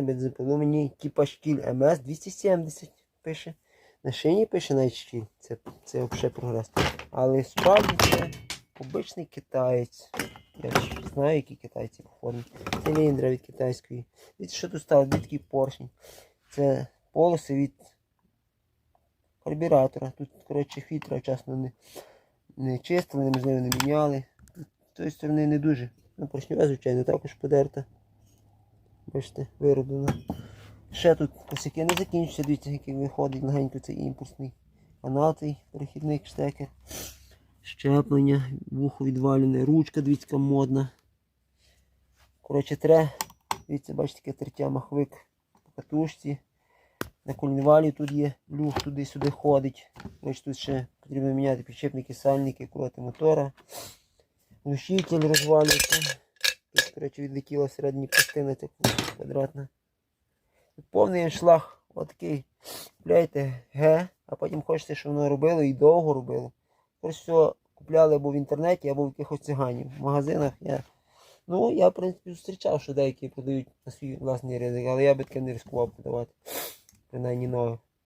на бензопилу мені типа шкіль МС 270 пише. На шині пише навіть шкіль. Це, це взагалі прогрес. Але справді це обичний китаєць. Я ж знаю, які китайці походять. Циліндра від китайської. Дивіться, що тут стало, дві такі поршні. Це полоси від карбюратора. Тут, коротше, фільтра вчасно не, не чистили, неможливо не міняли. З тої сторони не дуже. Ну, поршньова, звичайно, також подерта. Бачите, вироблена. Ще тут косяки не закінчуються, дивіться, який виходить легенько цей імпульсний канал, цей перехідник штекер. Щеплення, вухо відвалене, ручка, дивіться, модна. Коротше, тре, дивіться, бачите, таке тертя маховик по катушці. На колінвалі тут є люх, туди-сюди ходить. Коротше, тут ще потрібно міняти підшипники, сальники, кроти мотора. Глушитель розвалюється. Коротше, відлетіла всередині пластина ця квадратна. Повний аншлаг, отакий. Купляєте Г, а потім хочете, щоб воно робило і довго робило. Все купляли або в інтернеті, або в якихось циганів. В магазинах я. Ну, я, в принципі, зустрічав, що деякі продають на свій власний ризик, але я би таке не ризикував подавати. Принаймні нове.